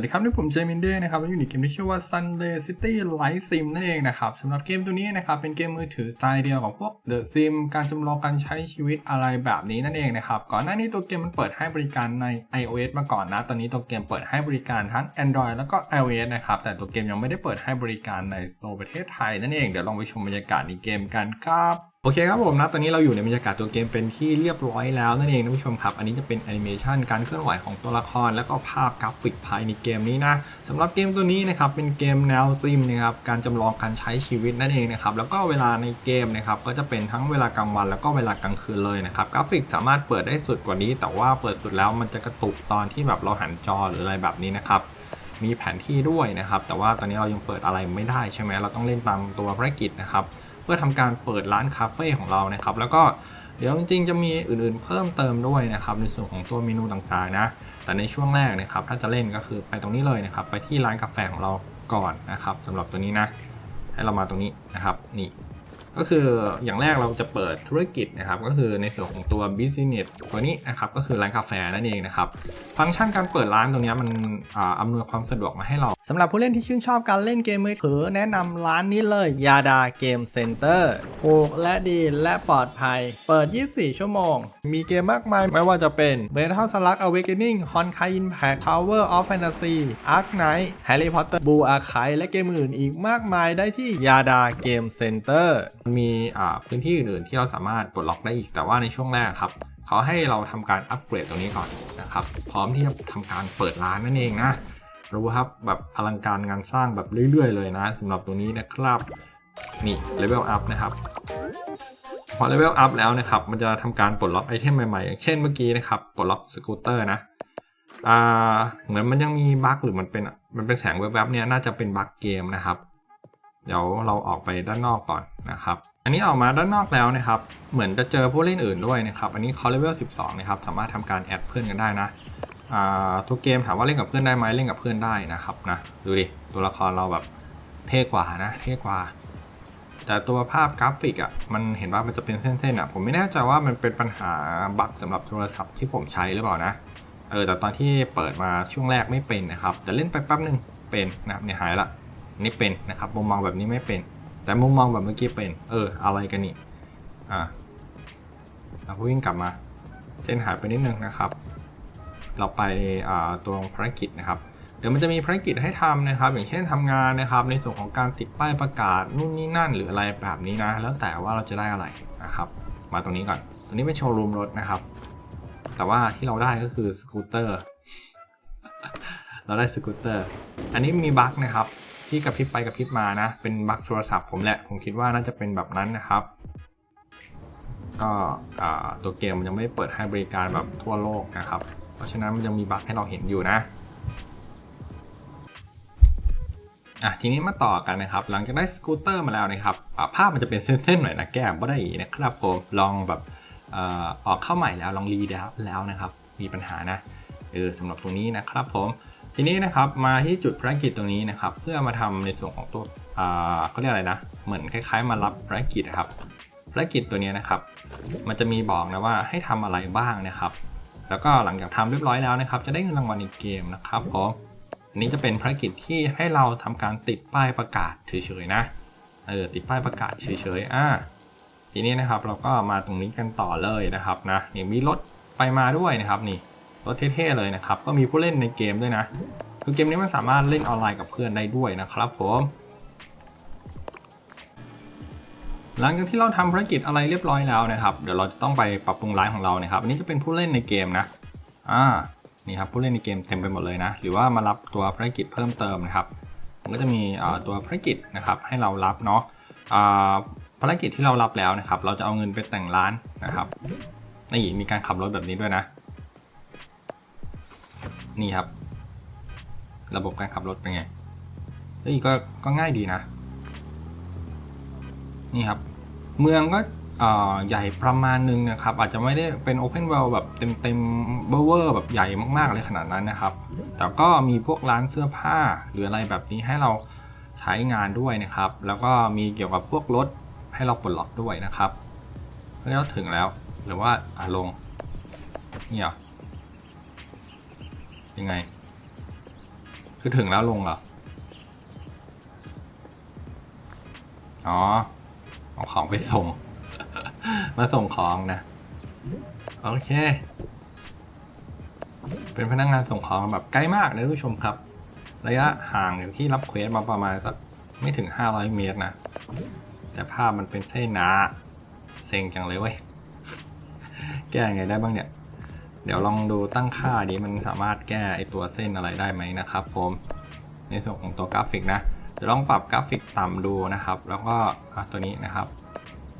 สวัสดีครับนี่ผมเจมินเด้นะครับอยู่ในเกมที่ชื่อว่า Sunday City Light Sim นั่นเองนะครับสำหรับเกมตัวนี้นะครับเป็นเกมมือถือสไตล์เดียวกับพวก The Sim การจำลองการใช้ชีวิตอะไรแบบนี้นั่นเองนะครับก่อนหน้านี้ตัวเกมมันเปิดให้บริการใน iOS มาก่อนนะ ตอนนี้ตัวเกมเปิดให้บริการทั้ง Android แล้วก็ iOS นะครับแต่ตัวเกมยังไม่ได้เปิดให้บริการในโตร์ประเทศไทยนั่นเองเดี๋ยวลองไปชมบรรยากาศในเกมกันครับ โอเคครับผมนะตอนนี้เราอยู่ในบรรยากาศตัวเกมเป็นที่เรียบร้อยแล้วนั่นเองท่านผู้ชมครับ อันนี้จะเป็นแอนิเมชันการเคลื่อนไหวของตัวละคร แล้วก็ภาพกราฟิกภายในเกมนี้นะสำหรับเกมตัวนี้นะครับเป็นเกมแนวซิมนะครับการจำลองการใช้ชีวิตนั่นเองนะครับแล้วก็เวลาในเกมนะครับก็จะเป็นทั้งเวลากลางวัน แล้วก็เวลากลางคืนเลยนะครับกราฟิกสามารถเปิดได้สุดกว่านี้ แต่ว่าเปิดสุดแล้วมันจะกระตุกตอนที่แบบเราหันจอหรืออะไรแบบนี้นะครับมีแผนที่ด้วยนะครับแต่ว่าตอนนี้เรายังเปิดอะไรไม่ได้ใช่ไหมเราต้องเล่นตามตัวภารกิจนะครับ พื่อทำการเปิดร้านคาเฟ่ของเรานะครับ แล้วก็เดี๋ยวจริงๆจะมีอื่นๆเพิ่มเติมด้วยนะครับ ในส่วนของตัวเมนูต่างๆนะ แต่ในช่วงแรกนะครับ ถ้าจะเล่นก็คือไปตรงนี้เลยนะครับ ไปที่ร้านกาแฟของเราก่อนนะครับสำหรับตัวนี้นะ ให้เรามาตรงนี้นะครับ นี่ ก็คืออย่างแรกเราจะเปิดธุรกิจนะครับ ก็คือในส่วนของตัว business ตัวนี้นะครับก็คือร้านกาแฟนั่นเองนะครับ ฟังก์ชันการเปิดร้านตรงนี้มันอ่าอำนวยความสะดวกมาให้เราสำหรับผู้เล่นที่ชื่นชอบการเล่นเกมมือถือ แนะนำร้านนี้เลยยาดาเกมเซ็นเตอร์ถูกและดีและปลอดภัย เปิด 24 ชั่วโมง มีเกมมากมายไม่ว่าจะเป็น Metal Slug Awakening Honkai Impact Tower of Fantasy Ark Knight Harry Potter Blue Archive และเกมอื่นอีกมากมายได้ที่ยาดาเกมเซ็นเตอร์มีอ่าพื้นที่อื่นๆที่เราสามารถปลดล็อกได้อีกแต่ว่าในช่วงแรกครับเขาให้เราทำการอัปเกรดตรงนี้ก่อนนะครับ พร้อมที่จะทำการเปิดร้านนั่นเองนะรู้ครับแบบอลังการงานสร้างแบบเรื่อย ๆ เลยนะสำหรับตัวนี้นะครับนี่เลเวลอัพนะครับพอเลเวลอัพแล้วนะครับมันจะทำการปลดล็อกไอเทมใหม่ๆอย่างเช่นเมื่อกี้นะครับปลดล็อกสกูตเตอร์นะอ่าเหมือนมันยังมีบั๊กหรือมันเป็นมันเป็นแสงแวบๆเนี่ยน่าจะเป็นบั๊กเกมนะครับ เดี๋ยวเราออกไปด้านนอกก่อนนะครับ อันนี้ออกมาด้านนอกแล้วนะครับ เหมือนจะเจอผู้เล่นอื่นด้วยนะครับ อันนี้เขาเลเวล 12 นะครับ สามารถทำการแอดเพื่อนกันได้นะทุกเกมถามว่าเล่นกับเพื่อนได้ไหมเล่นกับเพื่อนได้นะครับนะ ดูดิ ตัวละครเราแบบเท่กว่านะ เท่กว่า แต่ตัวภาพกราฟิกอะ มันเห็นว่ามันจะเป็นเส้นๆอะ ผมไม่แน่ใจว่ามันเป็นปัญหาบั๊กสำหรับโทรศัพท์ที่ผมใช้หรือเปล่านะ เออ แต่ตอนที่เปิดมาช่วงแรกไม่เป็นนะครับ แต่เล่นไปแป๊บนึงเป็นนะครับเนี่ยหายละ นี่เป็นนะครับมุมมองแบบนี้ไม่เป็น แต่มุมมองแบบเมื่อกี้เป็น เออ อะไรกันนี่อ่าเราก็วิ่งกลับมา เส้นหายไปนิดนึงนะครับ เราไปอ่าตัวภารกิจนะครับเดี๋ยวมันจะมีภารกิจให้ทำนะครับ อย่างเช่นทำงานนะครับ ในส่วนของการติดป้ายประกาศนู่นนี่นั่นหรืออะไรแบบนี้นะ แล้วแต่ว่าเราจะได้อะไรนะครับ มาตรงนี้ก่อน ตรงนี้เป็นโชว์รูมรถนะครับ แต่ว่าที่เราได้ก็คือสกูตเตอร์ เราได้สกูตเตอร์ อันนี้มีบั๊กนะครับ ที่กระพริบไปกระพริบมานะ เป็นบั๊กโทรศัพท์ผมแหละ ผมคิดว่าน่าจะเป็นแบบนั้นนะครับ ก็ตัวเกมมันยังไม่เปิดให้บริการแบบทั่วโลกนะครับ เพราะฉะนั้นมันยังมีบั๊กให้เราเห็นอยู่นะอะทีนี้มาต่อกันนะครับ หลังจากได้สกูตเตอร์มาแล้วนะครับภาพมันจะเป็นเส้นๆหน่อยนะแก้มบ่ได้นะครับผมลองแบบออออกเข้าใหม่แล้วลองรีแล้วแล้วนะครับ มีปัญหานะเออสำหรับตรงนี้นะครับผม ทีนี้นะครับมาที่จุดภารกิจตรงนี้นะครับ เพื่อมาทำในส่วนของตัวอ่าเขาเรียกอะไรนะ เหมือนคล้ายๆ มารับภารกิจครับภารกิจตัวนี้นะครับ มันจะมีบอกนะว่าให้ทำอะไรบ้างนะครับ แล้วก็หลังจากทำเรียบร้อยแล้วนะครับ จะได้เงินรางวัลในเกมนะครับผมอันนี้จะเป็นภารกิจที่ให้เราทำการติดป้ายประกาศเฉยๆนะเออติดป้ายประกาศเฉยๆอ่าทีนี้นะครับเราก็มาตรงนี้กันต่อเลยนะครับนะนี่มีรถไปมาด้วยนะครับนี่ รถเท่ๆเลยนะครับ ก็มีผู้เล่นในเกมด้วยนะ คือเกมนี้มันสามารถเล่นออนไลน์กับเพื่อนได้ด้วยนะครับผม หลังจากที่เราทำภารกิจอะไรเรียบร้อยแล้วนะครับ เดี๋ยวเราจะต้องไปปรับปรุงร้านของเรานะครับอันนี้จะเป็นผู้เล่นในเกมนะ อ่า นี่ครับผู้เล่นในเกมเต็มไปหมดเลยนะ หรือว่ามารับตัวภารกิจเพิ่มเติมนะครับ มันก็จะมีตัวภารกิจนะครับให้เรารับเนาะภารกิจที่เรารับแล้วนะครับ เราจะเอาเงินไปแต่งร้านนะครับนี่มีการขับรถแบบนี้ด้วยนะ นี่ครับ ระบบการขับรถเป็นไงเฮ้ยก็ก็ง่ายดีนะ นี่ครับ เมืองก็ใหญ่ประมาณนึงนะครับ อาจจะไม่ได้เป็น Open World แบบเต็มเต็มเบอร์เวอร์แบบใหญ่มากๆเลยขนาดนั้นนะครับ แต่ก็มีพวกร้านเสื้อผ้าหรืออะไรแบบนี้ให้เราใช้งานด้วยนะครับ แล้วก็มีเกี่ยวกับพวกรถให้เราปลดล็อกด้วยนะครับแล้วถึงแล้วหรือว่าอะลงนี่เหรอ ยังไง คือถึงแล้วลงเหรอ อ๋อ เอาของไปส่ง มาส่งของนะ โอเค เป็นพนักงานส่งของแบบใกล้มากนะท่านผู้ชมครับ ระยะห่างอยู่ที่รับเควสมาประมาณสักไม่ถึง 500 เมตรนะ แต่ภาพมันเป็นเส้นหนา เซ็งจังเลยเว้ย แก้ยังไงได้บ้างเนี่ย เดี๋ยวลองดูตั้งค่าดีมันสามารถแก้ไอตัวเส้นอะไรได้ไหมนะครับ ผมในส่วนของตัวกราฟิกนะเดี๋ยวลองปรับกราฟิกต่ำดูนะครับ แล้วก็ตัวนี้นะครับ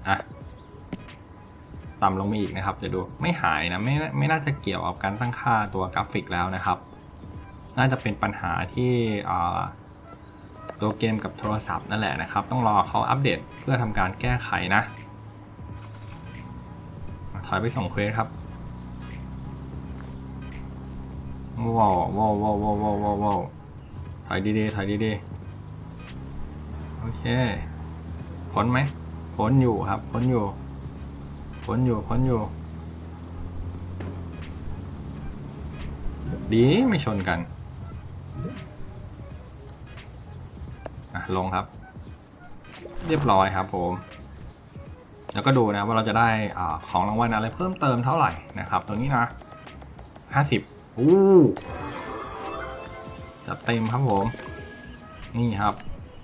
อะต่ำลงมาอีกนะครับเดี๋ยวดูไม่หายนะไม่ไม่น่าจะเกี่ยวกับการตั้งค่าตัวกราฟิกแล้วนะครับ น่าจะเป็นปัญหาที่ตัวเกมกับโทรศัพท์นั่นแหละนะครับ ต้องรอเขาอัปเดตเพื่อทำการแก้ไขนะ ถอยไปส่งเควสครับ ว้าวว้าวว้าวว้าวว้าวว้าวว้าวถอยดีๆถอยดีๆ โอเคพ้นไหมพ้นอยู่ครับพ้นอยู่พ้นอยู่พ้นอยู่ ดีไม่ชนกัน อะ ลงครับ เรียบร้อยครับผม แล้วก็ดูนะว่าเราจะได้อของรางวัลอะไรเพิ่มเติมเท่าไหร่นะครับ ตัวนี้นะ 50 อู้จัดเต็มครับผม นี่ครับ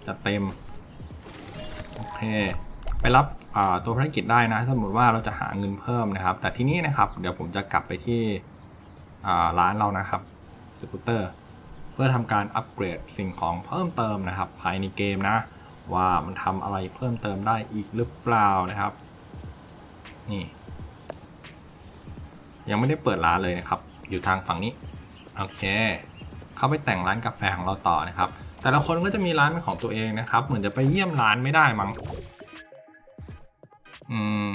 จัดเต็ม โอเค ไปรับตัวภารกิจได้นะ สมมติว่าเราจะหาเงินเพิ่มนะครับ แต่ที่นี้นะครับ เดี๋ยวผมจะกลับไปที่ร้านเรานะครับสกูตเตอร์ เพื่อทำการอัปเกรดสิ่งของเพิ่มเติมนะครับ ภายในเกมนะ ว่ามันทำอะไรเพิ่มเติมได้อีกหรือเปล่านะครับ นี่ ยังไม่ได้เปิดร้านเลยนะครับ อยู่ทางฝั่งนี้ โอเค เข้าไปแต่งร้านกาแฟของเราต่อนะครับ แต่ละคนก็จะมีร้านเป็นของตัวเองนะครับ เหมือนจะไปเยี่ยมร้านไม่ได้มั้ง อืม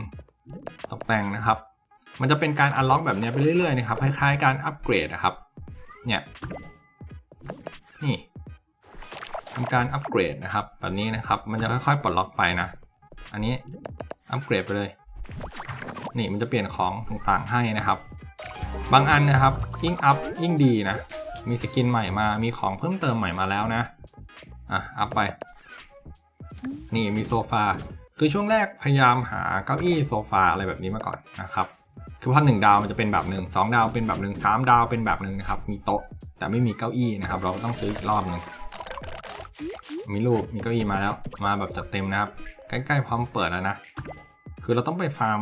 ตกแต่งนะครับ มันจะเป็นการอันล็อกแบบนี้ไปเรื่อยๆนะครับ คล้ายๆการอัปเกรดนะครับ เนี่ย นี่ทำการอัปเกรดนะครับ แบบนี้นะครับ มันจะค่อยๆปลดล็อกไปนะ อันนี้อัปเกรดไปเลย นี่มันจะเปลี่ยนของต่างๆให้นะครับ บางอันนะครับ ยิ่งอัพยิ่งดีนะ มีสกินใหม่มา มีของเพิ่มเติมใหม่มาแล้วนะ อะ อัพไป นี่มีโซฟา คือช่วงแรกพยายามหาเก้าอี้โซฟาอะไรแบบนี้มาก่อนนะครับ คือพอหนึ่งดาวมันจะเป็นแบบหนึ่งสองดาวเป็นแบบหนึ่งสามดาวเป็นแบบหนึ่งนะครับ มีโต๊ะ แต่ไม่มีเก้าอี้นะครับ เราต้องซื้ออีกรอบหนึ่งมีรูปมีเก้าอี้มาแล้ว มาแบบจัดเต็มนะครับ ใกล้ๆพร้อมเปิดแล้วนะ คือเราต้องไปฟาร์ม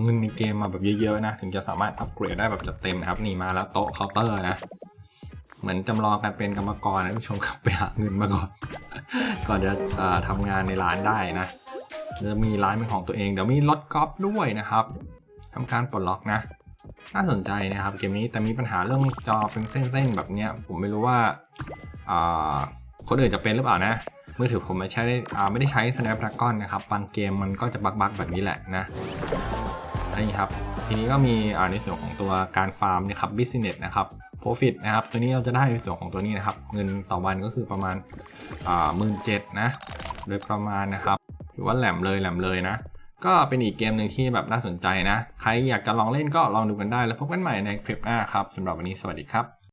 เงินในเกมมาแบบเยอะๆนะ ถึงจะสามารถอัปเกรดได้แบบจัดเต็มนะครับ นี่มาแล้วโต๊ะเคาน์เตอร์นะ เหมือนจำลองการเป็นกรรมกรนะผู้ชมครับไปหาเงินมาก่อน ก่อนจะทำงานในร้านได้นะจะมีร้านเป็นของตัวเอง เดี๋ยวมีรถกอล์ฟด้วยนะครับทำการปลดล็อกนะน่าสนใจนะครับเกมนี้แต่มีปัญหาเรื่องจอเป็นเส้นๆแบบเนี้ย ผมไม่รู้ว่าคนอื่นจะเป็นหรือเปล่านะ มือถือผมไม่ใช้ได้ไม่ได้ใช้ Snapdragon นะครับ บางเกมมันก็จะบักๆแบบนี้แหละนะนนี้ครับ ทีนี้ก็มีอ่าในส่วนของตัวการฟาร์มนะครับ business นะครับ profit นะครับ ตัวนี้เราจะได้ในส่วนของตัวนี้นะครับ เงินต่อวันก็คือประมาณหมื่นเจ็ดนะ โดยประมาณนะครับ ถือว่าแหลมเลยแหลมเลยนะ ก็เป็นอีกเกมหนึ่งที่แบบน่าสนใจนะ ใครอยากจะลองเล่นก็ลองดูกันได้ แล้วพบกันใหม่ในคลิปหน้าครับสำหรับวันนี้สวัสดีครับ